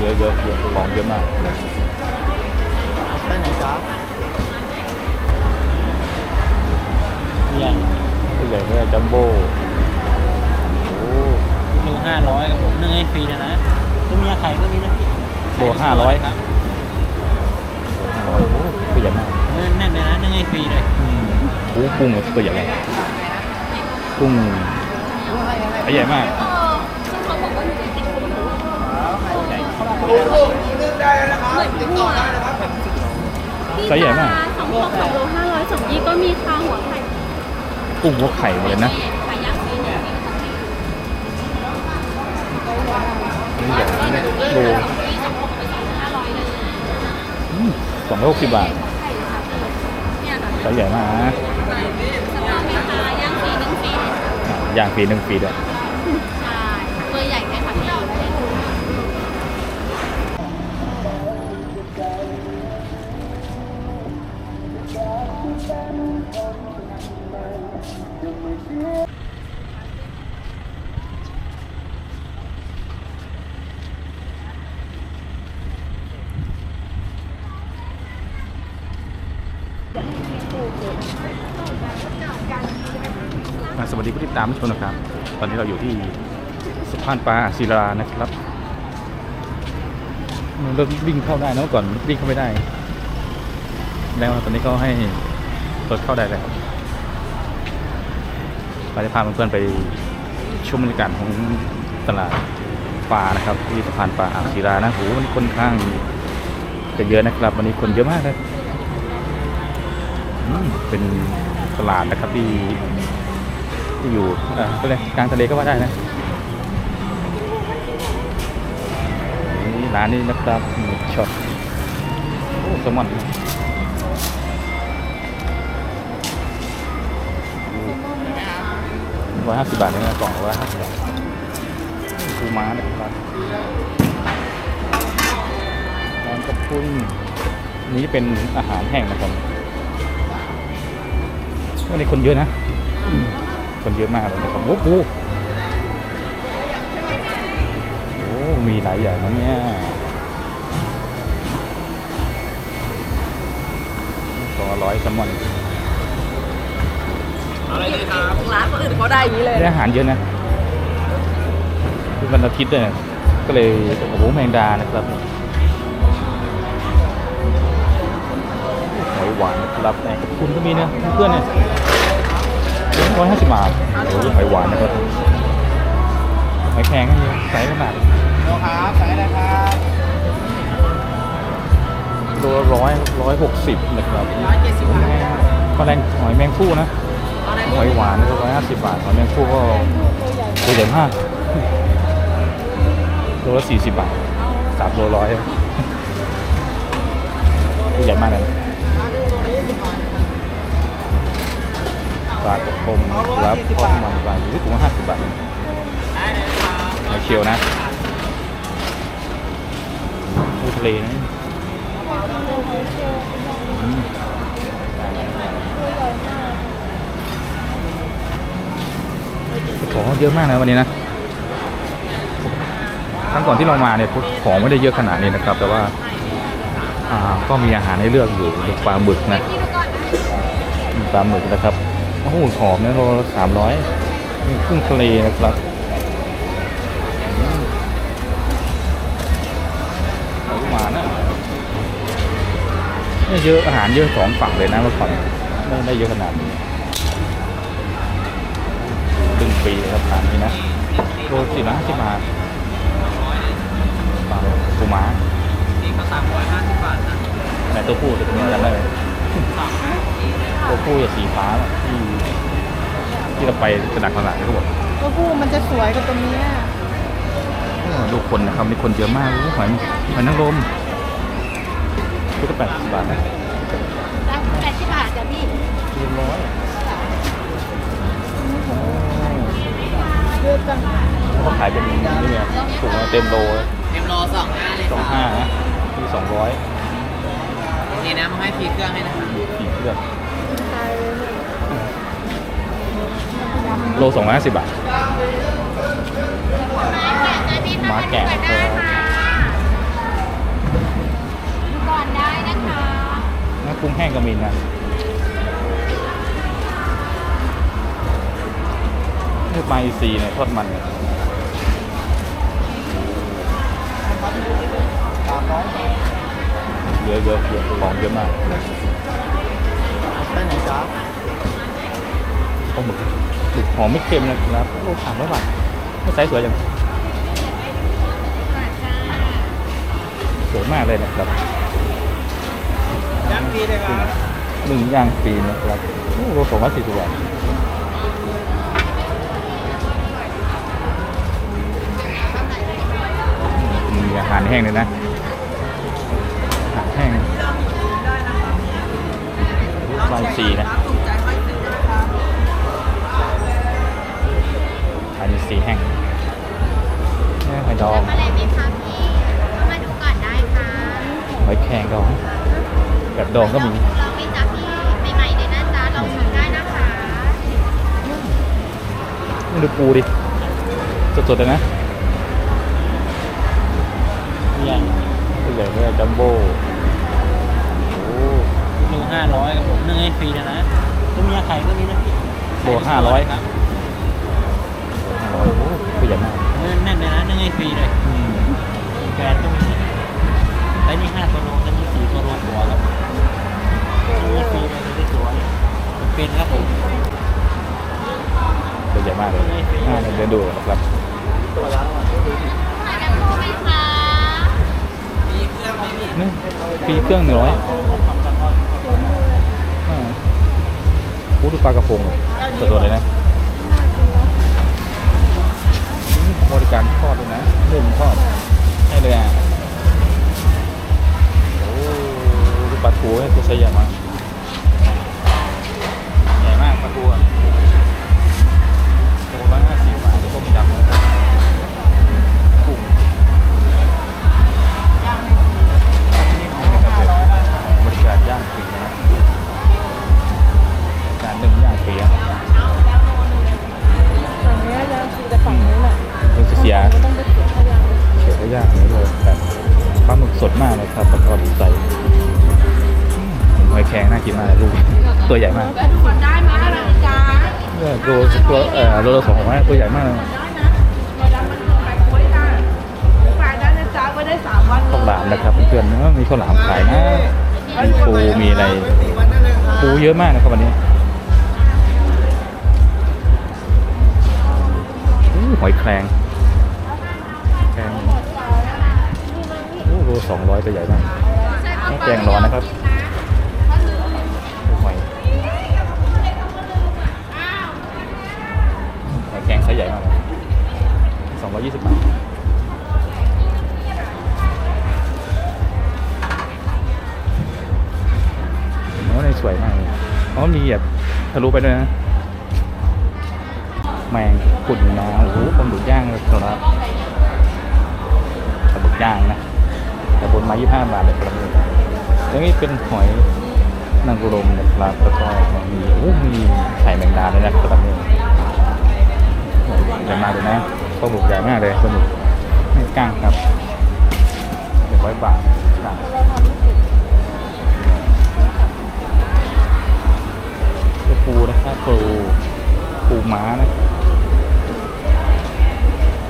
เยอะเยอะเยอะของเยอะมากไปไหนจ๊ะเนี่ยตัวใหญ่เนี่ยจัมโบ้โอ้หนึ่งห้าร้อยกับผมหนึ่งให้ฟรีนะนะก็มีไข่ก็มีนะพี่โลห้าร้อยครับห้าร้อยโอ้ตัวใหญ่มากเนื้อแน่นเลยนะนึ่งให้ฟรีเลยอืมโอ้กุ้งตัวใหญ่เลยกุ้งตัวใหญ่มาก ตัวใหญ่มาก สองพวกสองโลห้าร้อยสองยี่ก็มีค่ะหัวไข่กุ้งหัวไข่หมดเลยนะไข่ย่างฟรีเนี่ยนี่ใหญ่นะโลห้าร้อยเลยอืมสองร้อยหกสิบบาทเนี่ยค่ะตัวใหญ่มากนะสตอเบอรี่ย่างฟรีหนึ่งฟรีอะย่างฟรีหนึ่งฟรีด้วย สวัสดีผู้ติดตามทุกคนนะครับ ตอนนี้เราอยู่ที่สะพานปลาศิลานะครับมันเริ่มวิ่งเข้าได้นะเมื่อก่อนวิ่งเข้าไม่ได้ แล้วตอนนี้ก็ให้รถเข้าได้แล้วเราจะพาเพื่อนๆไปชมบรรยากาศของตลาดปลานะครับ ที่สะพานปลาอ่างศิลานะโหมันค่อนข้างจะเยอะนะครับ วันนี้คนเยอะมากเลย เป็นตลาดนะครับที่ที่อยู่เออก็เลยกลางทะเลก็ว่าได้นะนี่ร้านนี้นะครับหมึกช็อตโอ้แซลมอนร้อยห้าสิบบาทนี่นะกล่องร้อยห้าสิบบาทปูม้านะครับแมงกะพรุนอันนี้เป็นอาหารแห้งนะครับ วันนี้คนเยอะนะ คนเยอะมากเลยนะครับโอ้โหโอ้มีหลายอย่างนะเนี่ยสองร้อยแซลมอนอะไรเลยครับร้านคนอื่นเขาได้อย่างนี้เลยได้อาหารเยอะนะคือวันอาทิตย์เนี่ยก็เลยโอ้โหแมงดานะครับหอยหวานนะครับแมงกะพรุนก็มีนะเพื่อนๆเนี่ย ร้อยห้าสิบบาทโอ้โหหอยหวานนะครับหอยแพงก็มีไซส์ขนาดโลครับใส่อะไรครับโลละร้อยร้อยหกสิบนะครับร้อยเจ็ดสิบบาทแมลงหอยแมงผู้นะหอยหวานก็ร้อยห้าสิบบาทหอยแมงผู้ก็ตัวใหญ่มากโลละสี่สิบบาทสามโลร้อยตัวใหญ่มากเลย ปลากระพงรับทอดมันปลาอยู่ที่ถุงละห้าสิบบาทได้เลยครับหอยเชลล์นะปูทะเลนะของเยอะมากนะวันนี้นะครั้งก่อนที่เรามาเนี่ยของไม่ได้เยอะขนาดนี้นะครับ แต่ว่าก็มีอาหารให้เลือกอยู่ปลาหมึกนะปลาหมึกนะครับ โอ้โหหอมนะโลสามร้อยมีกุ้งทะเลนะครับหอยหวานนะเนี่ยเยอะอาหารเยอะสองฝั่งเลยนะเมื่อก่อนไม่ได้เยอะขนาดนี้ครึ่งปีเลยครับร้านนี้นะโลสี่ร้อยห้าสิบบาทปลาปูม้านี่ก็สามร้อยห้าสิบบาทนะไหนตัวผู้ตัวเมียจำได้ไหม ตัวผู้จะสีฟ้าที่ที่เราไปกระดักตลาดเขาบอกตัวผู้มันจะสวยกว่าตัวเมียโอ้ลูกคนนะครับมีคนเยอะมากโอ้หอยหอยนางรมชุดละแปดสิบบาทนะได้แปดสิบบาทจ้ะพี่ชุดร้อยเลือกกันเขาขายเป็นนี่ไงถุงละเต็มโลเต็มโลสองห้าเลยสองห้านะที่สองร้อย นี่นะมาให้พีเครื่องให้นะคะผีเครื่องโลสองร้อยสิบบาท มาแกะไดูก่อนได้นะคะน้ำกุ้งแห้งกระมินนะนี่ปลซีเนี่ยทอดมันเนี่ย ตาม้อ เยอะเยอะเยอะของเยอะมากได้ไหนจ๊ะปลาหมึกหมึกหอมไม่เค็มนะครับโลสามร้อยบาทไม่ไซส์สวยจังสวยมากเลยนะครับย่างฟรีเลยครับหนึ่งย่างฟรีนะครับโอ้โหสองร้อยสี่สิบบาทมีอาหารแห้งเลยนะ ลายสีนะอันนี้สีแห้งแห้งหอยดองมาเลยไหมคะพี่มาดูก่อนได้ค่ะหอยแครงดองแบบดองก็มีลองไหมจ๊ะพี่ใหม่ๆเลยนะจ๊ะลองชิมได้นะคะนี่ดูปูดิสดๆเลยนะ ฟรีนะนะต้มยำไข่ก็มีนะพี่โบห้าร้อยครับห้าร้อยโอ้ตัวใหญ่มากเนื้อแน่นเลยนะนึ่งให้ฟรีเลยอืมแกนก็มีไอ้นี่ห้าตัวโลไอ้นี่สี่ตัวโลกว่าครับนึ่งให้ฟรีเลยได้ตัวเลยเป็นครับผมตัวใหญ่มากเลยน่าเดินดูนะครับตัวละใส่กันโคไหมคะนี่ฟรีเครื่องหนึ่งร้อยอ่าโอ้ดูปลากระพงสดๆเลยนะบริการทอดเลยนะหนึ่งทอดให้เลยอะโอ้ดูปลาทูให้ตัวใหญ่มากใหญ่มากปลาทูอะ นะครับเพื่อนๆเนอะมีข้าวหลามขายนะมีปูมีอะไรปูเยอะมากนะครับวันนี้หอยแครงแครงโอ้โลสองร้อยตัวใหญ่มากแกงร้อนนะครับหอยหอยแกงไซส์ใหญ่มากสองร้อยยี่สิบบาท นสวยมากเลยอ๋อมีแบบทะลุไปด้วยนะ แมงกุ่นนาโอ้โหปลาหมึกย่างเลยครับปลาหมึกย่างนะแต่บนมา 25 บาทเลยครับแล้วนี่เป็นหอยนางรมนะครับแล้วก็มีโอ้มีไข่แมงดาด้วยนะครับนี่ใหญ่มากเลยนะปลาหมึกใหญ่มากเลยปลาหมึกไม่ก้างครับหนึ่งร้อยบาท ปูนะครับปูปูม้านะ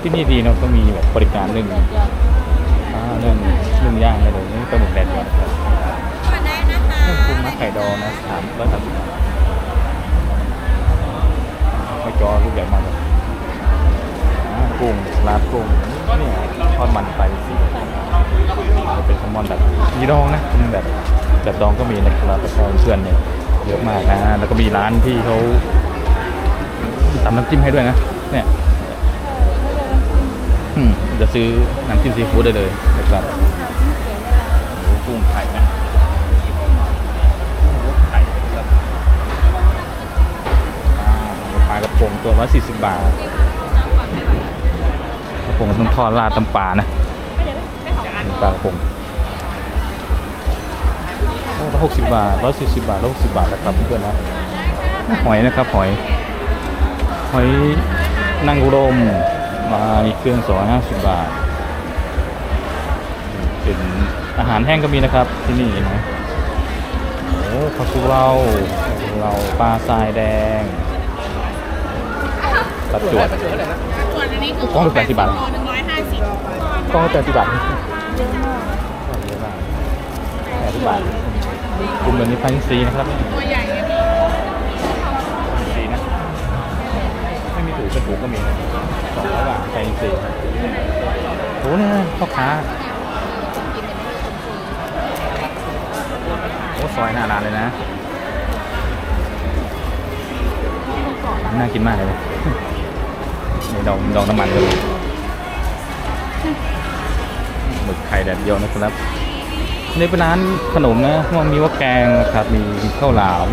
ที่นี่ดีเนาะก็มีแบบบริการเรื่องเรื่องเรื่องย่างอะได้เลยนี่ปลาหมึกแดดเดียวนะครับก่อนคะเรื่องปูม้าไข่ดองนะสามร้อยสามสิบบาทไม่จอลูกใหญ่มากเลยกุ้งลาดกุ้งนี่ทอดมันไปสิเป็นแซลมอนแบบมีดองนะเป็นแบบแบบดองก็มีนะครับแล้วก็เพื่อนเนี่ย เยอะมากนะแล้วก็มีร้านที่เขาทำน้ำจิ้มให้ด้วยนะ เนี่ยอืมจะซื้อน้ำจิ้มซีฟู้ดได้เลยนะครับโอ้โหกุ้งไข่นะโอ้โหไข่ครับอ่าปลากระพงตัวละสี่สิบบาทกระพงต้องทอดราดตำปลานะนี่ปลากระพง ร้อยหกสิบบาทร้อยสี่สิบบาทร้อยหกสิบบาทนะครับเพื่อนๆนะหอยนะครับหอย หอยนางรมมาอีกเครื่องสองห้าสิบบาท เป็นอาหารแห้งก็มีนะครับที่นี่นะโอ้โอ้ผักกุเราผักกุเราปลาทรายแดงตัดจวดส่วนอันนี้คือกล้องละ80บาทหนึ่งร้อยห้าสิบกล้องละแปดสิบบาทเยอะมากเยอะมากแปดสิบบาท กลุ่มแบบนี้พันซีนะครับตัวใหญ่ไงพี่พันซีนะไม่มีถูกเป็นถูกก็มีนะสองร้อยบาทพันซีโอ้เนี่ยพ่อค้าโอ้ซอยหน้าร้านเลยนะน่ากินมากเลยนะนี่ดองดองน้ำมันเลยหมึกไข่แดดเดียวนะครับ นี่เป็นร้านขนมนะมันมีว่าแกงนะครับ มีข้าวหลาม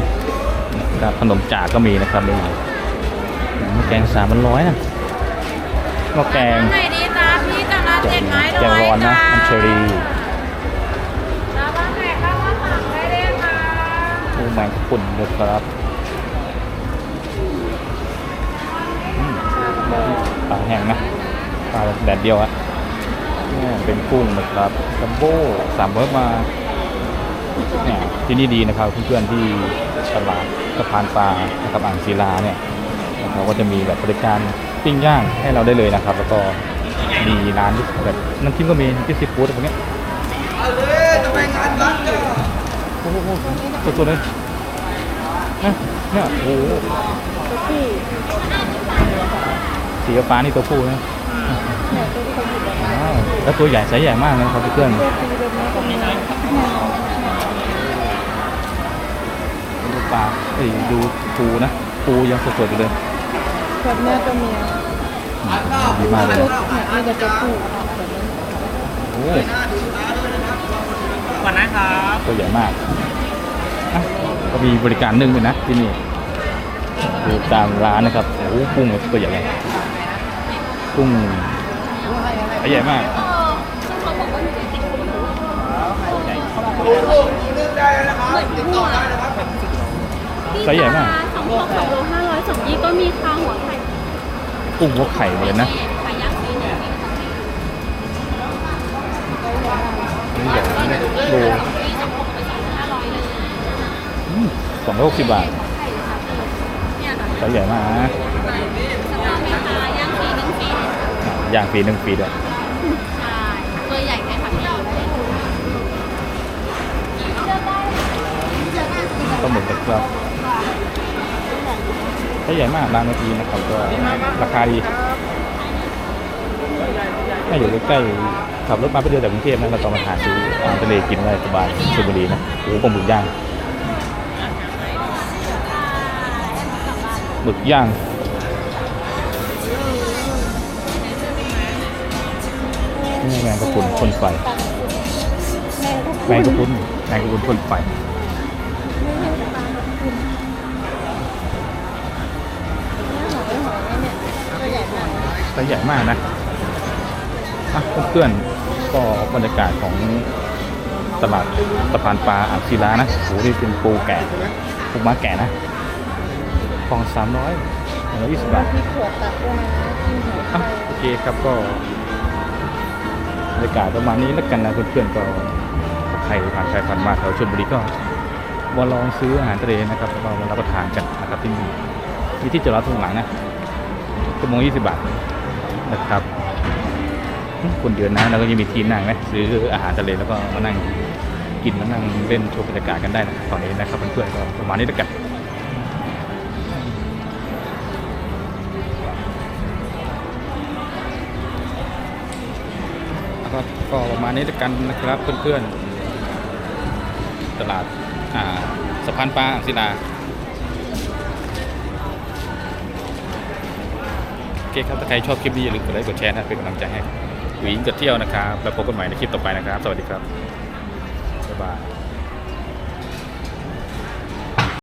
นะครับขนมจากก็มีนะครับนี่หม้อแกงสามพันร้อยนะหม้อแกงไหนดีจ้าพี่จำละเจ็ดไม้แกงร้อนนะอัญเชอรีแล้วบ้านไหนก็มาสั่งได้เลยค่ะโอ้แมงกะพรุนเลยครับอืมปลาแห้งนะปลาแดดเดียวอะ เนี่ยเป็นกุ้งนะครับจัมโบ้สามร้อยมาเนี่ยที่นี่ดีนะครับเพื่อนๆที่ตลาดสะพานปลานะครับอ่างศิลาเนี่ยเขาก็จะมีแบบบริการปิ้งย่างให้เราได้เลยนะครับ แล้วก็มีร้านที่แบบน้ำจิ้มก็มีที่ซีฟู้ดพวกเนี้ยโอ้โหตัวๆเลยนะเนี่ยโอ้โหตัวที่สีฟ้านี่ตัวผู้นะ เนี่ยตัวที่เขาหยิบออกมาว้าวแล้วตัวใหญ่ไซส์ใหญ่มากนะครับเพื่อนเลือกตีแบบนี้ก็มีดูปลาเอ้ยดูปูนะ ปูยังสดๆอยู่เลยแบบเนี้ยตัวเมียอืมดีมากเลยชุดเนี่ยมีแต่ตัวผู้แบบนี้โอ้ก่อนนะครับตัวใหญ่มากอะก็มีบริการนึ่งด้วยนะที่นี่ดูตามร้านนะครับโอ้โหกุ้งตัวใหญ่เลยกุ้งตัว ใหญ่มากไซส์ใหญ่มาก สองพวกสองโลห้าร้อยสองยี่ก็มีค่ะหัวไข่กุ้งหัวไข่หมดเลยนะไข่ย่างสีหนึ่งนี่เดี๋ยวโลที่สองพวกเป็นสองห้าร้อยเลยสองร้อยหกสิบบาทเนี่ยค่ะไซส์ใหญ่มากนะสตาร์เมตาย่างสีหนึ่งสีย่างฟรีหนึ่งฟรีด้วย ใช่ตัวใหญ่ไหมคะพี่ ก็เหมือนกัน ครับไซส์ใหญ่มากร้านเมื่อกี้นะครับก็ราคาดีถ้าอยู่ใกล้ๆขับรถมาไปเดียวจากกรุงเทพนะเราต้องมาหาซื้ออาหารทะเลกินได้สบายชลบุรีนะโอ้โหปลาหมึกย่างหมึกย่างนี่แมงกะพรุนพ่นไฟแมงกะพรุนแมงกะพรุนแมงกะพรุนพ่นไฟ ตัวใหญ่มากไซส์ใหญ่มากนะอะเพื่อนๆก็บรรยากาศของตลาดสะพานปลาอ่างศิลานะโหนี่เป็นปูแก่ปูม้าแก่นะฟองสามร้อยร้อยยี่สิบบาทโอเคครับก็บรรยากาศประมาณนี้แล้วกันนะเพื่อนๆก็ใครผ่านใครผ่านมาแถวชลบุรีก็ มาลองซื้ออาหารทะเลนะครับแล้วก็มารับประทานกันนะครับที่นี่มีที่จอดรถตรงหลังนะชั่วโมงยี่สิบบาทนะครับคนเยอะนะแล้วก็ยังมีที่นั่งนะซื้ออาหารทะเลแล้วก็มานั่งกินมานั่งเล่นชมบรรยากาศกันได้นะตอนนี้นะครับเพื่อนๆก็ประมาณนี้แล้วกันแล้วก็ก็ประมาณนี้แล้วกันนะครับเพื่อนๆตลาดอ่า สะพานปลาอ่างศิลาโอเคครับถ้าใครชอบคลิปนี้อย่าลืมกดไลค์กดแชร์นะเป็นกำลังใจให้หวีกับเที่ยวนะครับ แล้วพบกันใหม่ในคลิปต่อไปนะครับ สวัสดีครับบ๊ายบาย